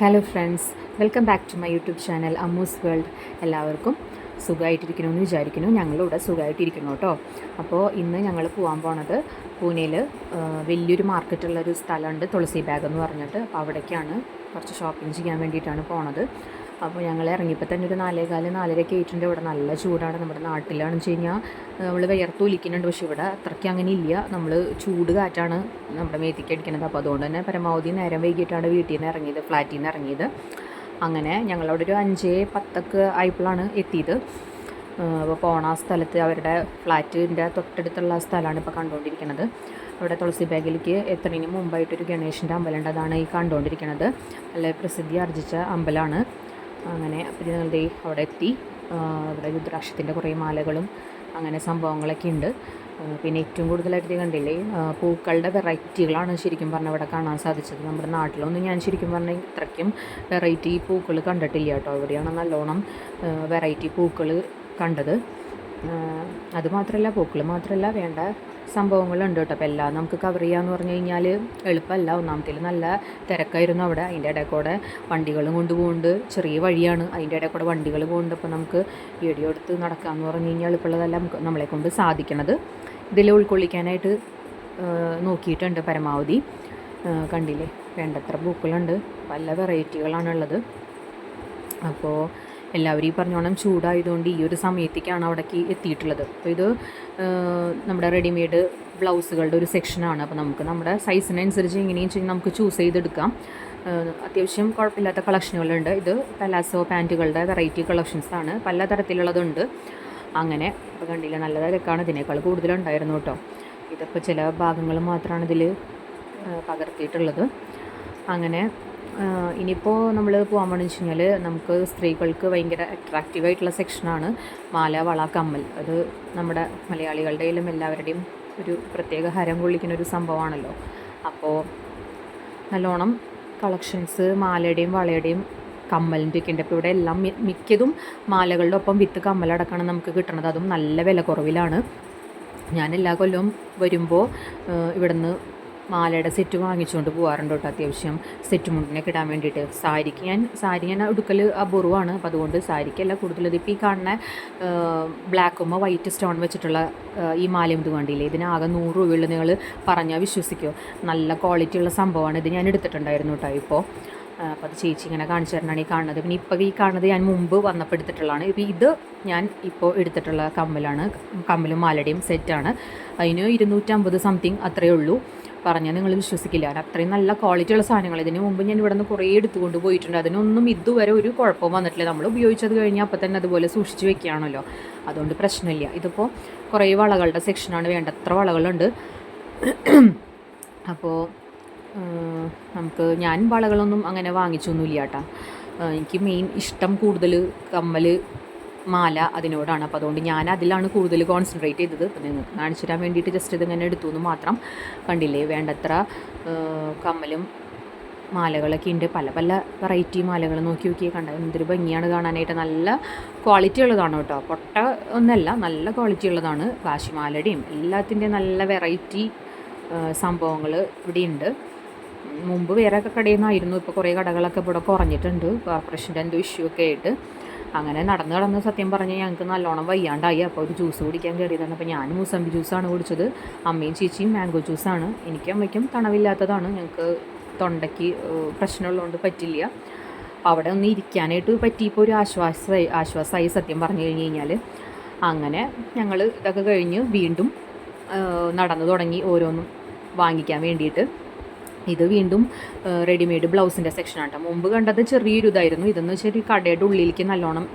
Hello friends welcome back to my YouTube channel Ammu's world എല്ലാവർക്കും സുഖമായിട്ടിരിക്കണമെന്ന് വിചാരിക്കുന്നു. ഞങ്ങളിവിടെ സുഖമായിട്ടിരിക്കുന്നു കേട്ടോ. അപ്പോൾ ഇന്ന് ഞങ്ങൾ പോകാൻ പോണത് പൂനെയിൽ വലിയൊരു മാർക്കറ്റുള്ളൊരു സ്ഥലമുണ്ട് തുളസി ബാഗ് എന്ന് പറഞ്ഞിട്ട്. അപ്പോൾ അവിടേക്കാണ് കുറച്ച് ഷോപ്പിംഗ് ചെയ്യാൻ വേണ്ടിയിട്ടാണ് പോണത്. അപ്പോൾ ഞങ്ങൾ ഇറങ്ങിയപ്പോൾ തന്നെ ഒരു നാലേകാൽ നാലരയ്ക്ക് ആയിട്ടുണ്ട്. ഇവിടെ നല്ല ചൂടാണ് നമ്മുടെ നാട്ടിലാണെന്ന് വെച്ച് കഴിഞ്ഞാൽ നമ്മൾ വിയർത്ത് ഒലിക്കുന്നുണ്ട്. പക്ഷേ ഇവിടെ അത്രയ്ക്ക് അങ്ങനെ ഇല്ല. നമ്മൾ ചൂട് കാറ്റാണ് നമ്മുടെ മേത്തേക്ക് അടിക്കുന്നത്. അപ്പോൾ അതുകൊണ്ട് തന്നെ പരമാവധി നേരം വൈകിട്ടാണ് വീട്ടിൽ നിന്ന് ഇറങ്ങിയത് ഫ്ലാറ്റിൽ നിന്ന് ഇറങ്ങിയത്. അങ്ങനെ ഞങ്ങളവിടെ ഒരു അഞ്ച് പത്തൊക്കെ ആയപ്പോഴാണ് എത്തിയത്. അപ്പോൾ പോണ സ്ഥലത്ത് അവരുടെ ഫ്ലാറ്റിന്റെ തൊട്ടടുത്തുള്ള സ്ഥലമാണ് ഇപ്പോൾ കണ്ടുകൊണ്ടിരിക്കുന്നത്. അവിടെ തുളസി ബാഗിലേക്ക് എത്രയും മുമ്പായിട്ടൊരു ഗണേഷിന്റെ അമ്പലമുണ്ട്. അതാണ് ഈ കണ്ടുകൊണ്ടിരിക്കുന്നത്. നല്ല പ്രസിദ്ധി ആർജിച്ച അമ്പലമാണ്. അങ്ങനെ അപ്പോൾ ഞങ്ങൾ അവിടെ എത്തി ഇവിടെ രുദ്രാക്ഷത്തിന്റെ കുറേ മാലകളും അങ്ങനെ സംഭവങ്ങളൊക്കെ ഉണ്ട്. പിന്നെ ഏറ്റവും കൂടുതലായിട്ട് കണ്ടില്ലേ? പൂക്കളുടെ വെറൈറ്റികളാണ് ശരിക്കും പറഞ്ഞാൽ ഇവിടെ കാണാൻ സാധിച്ചത്. നമ്മുടെ നാട്ടിലൊന്നും ഞാൻ ശരിക്കും പറഞ്ഞാൽ ഇത്രയ്ക്കും വെറൈറ്റി പൂക്കൾ കണ്ടിട്ടില്ല കേട്ടോ. ഇവിടെയാണ് നല്ലോണം വെറൈറ്റി പൂക്കൾ കണ്ടത്. അതുമാത്രമല്ല പൂക്കൾ മാത്രമല്ല വേണ്ട സംഭവങ്ങളുണ്ട് കേട്ടോ. അപ്പോൾ എല്ലാം നമുക്ക് കവർ ചെയ്യാമെന്ന് പറഞ്ഞു കഴിഞ്ഞാൽ എളുപ്പമല്ല. ഒന്നാമത്തിൽ നല്ല തിരക്കായിരുന്നു അവിടെ. അതിന്റെ ഇടയിൽ കൂടെ വണ്ടികളും കൊണ്ടുപോകുന്നുണ്ട് ചെറിയ വഴിയാണ്. അതിന്റെ ഇടയിൽ കൂടെ വണ്ടികൾ പോകുന്നുണ്ട് അപ്പോൾ നമുക്ക് വീഡിയോ എടുത്ത് നടക്കാമെന്ന് പറഞ്ഞു കഴിഞ്ഞാൽ എളുപ്പമുള്ളതല്ല നമുക്ക് നമ്മളെ കൊണ്ട് സാധിക്കണത്. ഇതിൽ ഉൾക്കൊള്ളിക്കാനായിട്ട് നോക്കിയിട്ടുണ്ട് പരമാവധി. കണ്ടില്ലേ? വേണ്ടത്ര പൂക്കളുണ്ട്. പല വെറൈറ്റികളാണുള്ളത് അപ്പോൾ എല്ലാവരും ഈ പറഞ്ഞോണം ചൂടായതുകൊണ്ട് ഈ ഒരു സമയത്തേക്കാണ് അവിടേക്ക് എത്തിയിട്ടുള്ളത്. അപ്പോൾ ഇത് നമ്മുടെ റെഡിമെയ്ഡ് ബ്ലൗസുകളുടെ ഒരു സെക്ഷനാണ് അപ്പോൾ നമുക്ക് നമ്മുടെ സൈസിനനുസരിച്ച് എങ്ങനെയും ചെയ്യും നമുക്ക് ചൂസ് ചെയ്തെടുക്കാം. അത്യാവശ്യം കുഴപ്പമില്ലാത്ത കളക്ഷനുകളുണ്ട് ഇത് പലാസോ പാന്റുകളുടെ വെറൈറ്റി കളക്ഷൻസാണ് പല തരത്തിലുള്ളതുണ്ട്. അങ്ങനെ അപ്പോൾ കണ്ടില്ല നല്ല തിരക്കാണ്. ഇതിനേക്കാൾ കൂടുതലുണ്ടായിരുന്നു കേട്ടോ. ഇതിപ്പോൾ ചില ഭാഗങ്ങൾ മാത്രമാണ് ഇതിൽ പകർത്തിയിട്ടുള്ളത്. അങ്ങനെ ഇനിയിപ്പോൾ നമ്മൾ പോകാൻ വേണ്ടി വെച്ച് കഴിഞ്ഞാൽ നമുക്ക് സ്ത്രീകൾക്ക് ഭയങ്കര അട്രാക്റ്റീവായിട്ടുള്ള സെക്ഷനാണ് മാല വള കമ്മൽ. അത് നമ്മുടെ മലയാളികളുടെയിലും എല്ലാവരുടെയും ഒരു പ്രത്യേക ഹരം കൊള്ളിക്കുന്ന ഒരു സംഭവമാണല്ലോ. അപ്പോൾ നല്ലോണം കളക്ഷൻസ് മാലയുടെയും വളയുടെയും കമ്മലിന്റെ ഒക്കെ ഉണ്ട്. അപ്പോൾ ഇവിടെ എല്ലാം മിക്കതും മാലകളുടെ ഒപ്പം വിത്ത് കമ്മലടക്കമാണ് നമുക്ക് കിട്ടുന്നത് അതും നല്ല വില കുറവിലാണ് ഞാൻ എല്ലാ കൊല്ലവും വരുമ്പോൾ ഇവിടുന്ന് മാലയുടെ സെറ്റ് വാങ്ങിച്ചുകൊണ്ട് പോകാറുണ്ട് കേട്ടോ അത്യാവശ്യം സെറ്റ് മുണ്ടിനൊക്കെ ഇടാൻ വേണ്ടിയിട്ട്. സാരിക്ക് ഞാൻ സാരി ഞാൻ ഉടുക്കൽ അപൂർവമാണ്. അപ്പോൾ അതുകൊണ്ട് സാരിക്കല്ല കൂടുതലും ഇതിപ്പോൾ ഈ കാണുന്ന ബ്ലാക്കും വൈറ്റ് സ്റ്റോൺ വെച്ചിട്ടുള്ള ഈ മാലയും ഇത് കണ്ടില്ലേ? ഇതിനാകെ നൂറ് രൂപയുള്ള നിങ്ങൾ പറഞ്ഞാൽ വിശ്വസിക്കുമോ നല്ല ക്വാളിറ്റി ഉള്ള സംഭവമാണ് ഇത് ഞാൻ എടുത്തിട്ടുണ്ടായിരുന്നു കേട്ടോ ഇപ്പോൾ അപ്പോൾ അത് ചേച്ചി ഇങ്ങനെ കാണിച്ചു തരണമാണ് ഈ കാണുന്നത്. പിന്നെ ഇപ്പോൾ ഈ കാണുന്നത് ഞാൻ മുമ്പ് വന്നപ്പോൾ എടുത്തിട്ടുള്ളതാണ്. ഇപ്പോൾ ഇത് ഞാൻ ഇപ്പോൾ എടുത്തിട്ടുള്ള കമ്മലാണ് കമ്മലും മാലയുടെയും സെറ്റാണ് അതിന് ഇരുന്നൂറ്റമ്പത് സംതിങ് അത്രയേ ഉള്ളൂ. പറഞ്ഞാൽ നിങ്ങൾ വിശ്വസിക്കില്ല. കാരണം അത്രയും നല്ല ക്വാളിറ്റി ഉള്ള സാധനങ്ങൾ ഇതിന് മുമ്പ് ഞാൻ ഇവിടെ നിന്ന് കുറേ എടുത്തുകൊണ്ട് പോയിട്ടുണ്ട്. അതിനൊന്നും ഇതുവരെ ഒരു കുഴപ്പവും വന്നിട്ടില്ല. നമ്മൾ ഉപയോഗിച്ചത് കഴിഞ്ഞാൽ അപ്പോൾ തന്നെ അതുപോലെ സൂക്ഷിച്ച് വെക്കുകയാണല്ലോ. അതുകൊണ്ട് പ്രശ്നമില്ല. ഇതിപ്പോൾ കുറേ വളകളുടെ സെക്ഷനാണ് വേണ്ട എത്ര വളകളുണ്ട്. അപ്പോൾ നമുക്ക് ഞാൻ വളകളൊന്നും അങ്ങനെ വാങ്ങിച്ചൊന്നുമില്ല കേട്ടോ. എനിക്ക് മെയിൻ ഇഷ്ടം കൂടുതൽ കമ്മൽ മാല അതിനോടാണ്. അപ്പോൾ അതുകൊണ്ട് ഞാൻ അതിലാണ് കൂടുതൽ കോൺസെൻട്രേറ്റ് ചെയ്തത്. അപ്പം നിങ്ങൾക്ക് കാണിച്ചു തരാൻ വേണ്ടിയിട്ട് ജസ്റ്റ് ഇതിങ്ങനെ എടുത്തു എന്ന് മാത്രം കണ്ടില്ലേ? വേണ്ടത്ര കമ്മലും മാലകളൊക്കെ ഉണ്ട്. പല പല വെറൈറ്റി മാലകൾ നോക്കി നോക്കിയേ കണ്ട. എന്തൊരു ഭംഗിയാണ് കാണാനായിട്ട്. നല്ല ക്വാളിറ്റി ഉള്ളതാണ് കേട്ടോ. പൊട്ട ഒന്നല്ല നല്ല ക്വാളിറ്റി ഉള്ളതാണ് കാശിമാലയുടെയും എല്ലാത്തിന്റെയും നല്ല വെറൈറ്റി സംഭവങ്ങൾ ഇവിടെ ഉണ്ട്. മുമ്പ് വേറെ കടയിൽ നിന്നായിരുന്നു ഇപ്പോൾ കുറേ കടകളൊക്കെ ഇവിടെ കുറഞ്ഞിട്ടുണ്ട്. കോർപ്പറേഷന്റെ എന്തോ ഇഷ്യൂ ഒക്കെ ആയിട്ട്. അങ്ങനെ നടന്നു നടന്ന് സത്യം പറഞ്ഞ് ഞങ്ങൾക്ക് നല്ലോണം വയ്യാണ്ടായി. അപ്പോൾ ഒരു ജ്യൂസ് കുടിക്കാൻ കയറിയതാണ്. അപ്പോൾ ഞാൻ മൂസമ്പി ജ്യൂസാണ് കുടിച്ചത്. അമ്മയും ചേച്ചിയും മാംഗോ ജ്യൂസാണ്. എനിക്കും അമ്മയ്ക്കും തണവില്ലാത്തതാണ്. ഞങ്ങൾക്ക് തൊണ്ടയ്ക്ക് പ്രശ്നമുള്ളതുകൊണ്ട് പറ്റില്ല. അവിടെ ഒന്ന് ഇരിക്കാനായിട്ട് പറ്റിയപ്പോൾ ഒരു ആശ്വാസമായി ആശ്വാസമായി സത്യം പറഞ്ഞു കഴിഞ്ഞ് കഴിഞ്ഞാൽ അങ്ങനെ ഞങ്ങൾ ഇതൊക്കെ കഴിഞ്ഞ് വീണ്ടും നടന്നു തുടങ്ങി ഓരോന്നും വാങ്ങിക്കാൻ വേണ്ടിയിട്ട്. ഇത് വീണ്ടും റെഡിമെയ്ഡ് ബ്ലൗസിന്റെ സെക്ഷനാണ് കേട്ടോ മുമ്പ് കണ്ടത് ചെറിയൊരു ഇതായിരുന്നു. ഇതെന്ന് വെച്ചാൽ കടയുടെ ഉള്ളിലേക്ക് നല്ലോണം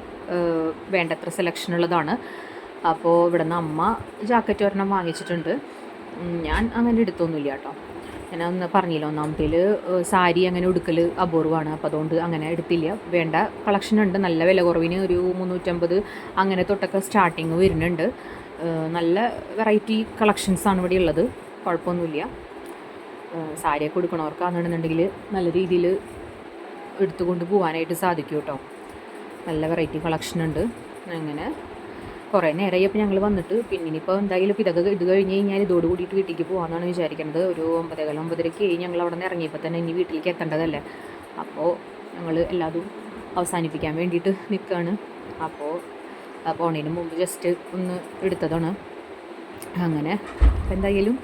വേണ്ടത്ര സെലക്ഷൻ ഉള്ളതാണ്. അപ്പോൾ ഇവിടെ നിന്ന് അമ്മ ജാക്കറ്റ് ഒരെണ്ണം വാങ്ങിച്ചിട്ടുണ്ട്. ഞാൻ അങ്ങനെ എടുത്തൊന്നുമില്ല കേട്ടോ ഞാൻ ഒന്ന് പറഞ്ഞില്ല ഒന്നാമത്തേൽ സാരി അങ്ങനെ ഉടുക്കൽ അപൂർവമാണ്. അപ്പോൾ അതുകൊണ്ട് അങ്ങനെ എടുത്തില്ല. വേണ്ട കളക്ഷൻ ഉണ്ട്. നല്ല വില കുറവിന് ഒരു മുന്നൂറ്റമ്പത് അങ്ങനെ തൊട്ടൊക്കെ സ്റ്റാർട്ടിങ് വരുന്നുണ്ട്. നല്ല വെറൈറ്റി കളക്ഷൻസാണ് ഇവിടെ ഉള്ളത്. കുഴപ്പമൊന്നുമില്ല. സാരിയൊക്കെ കൊടുക്കണവർക്കാണെന്നുണ്ടെങ്കിൽ നല്ല രീതിയിൽ എടുത്തുകൊണ്ട് പോകാനായിട്ട് സാധിക്കും കേട്ടോ. നല്ല വെറൈറ്റി കളക്ഷൻ ഉണ്ട്. അങ്ങനെ കുറേ നേരമായി അപ്പോൾ ഞങ്ങൾ വന്നിട്ട് പിന്നെ ഇനിയിപ്പോൾ എന്തായാലും ഇതൊക്കെ ഇത് കഴിഞ്ഞ് കഴിഞ്ഞാൽ ഇതോട് കൂടിയിട്ട് വീട്ടിലേക്ക് പോകാമെന്നാണ് വിചാരിക്കുന്നത് ഒരു ഒമ്പതേകാലം ഒമ്പതരയ്ക്ക് ഞങ്ങൾ അവിടെ നിന്ന് ഇറങ്ങിയപ്പോൾ തന്നെ ഇനി വീട്ടിലേക്ക് എത്തേണ്ടതല്ലേ? അപ്പോൾ ഞങ്ങൾ എല്ലാതും അവസാനിപ്പിക്കാൻ വേണ്ടിയിട്ട് നിൽക്കുകയാണ്. അപ്പോൾ പോണതിന് മുമ്പ് ജസ്റ്റ് ഒന്ന് എടുത്തതാണ്. അങ്ങനെ എന്തായാലും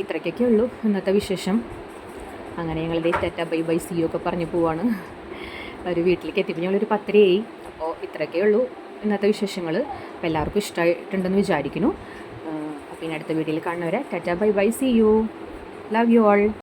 ഇത്രയ്ക്കൊക്കെ ഉള്ളൂ ഇന്നത്തെ വിശേഷം. അങ്ങനെ ഞങ്ങൾ ദേ ടാറ്റ ബൈ ബൈ സി ഒക്കെ പറഞ്ഞു പോവാണ്. ഒരു വീട്ടിലേക്ക് എത്തിയപ്പോൾ ഞങ്ങളൊരു പത്തരയായി. ഓ ഇത്രയൊക്കെ ഉള്ളൂ ഇന്നത്തെ വിശേഷങ്ങൾ. അപ്പോൾ എല്ലാവർക്കും ഇഷ്ടമായിട്ടുണ്ടെന്ന് വിചാരിക്കുന്നു. അപ്പോൾ ഇനി അടുത്ത വീഡിയോയിൽ കാണുന്നവരെ tata bye bye see you. Love you all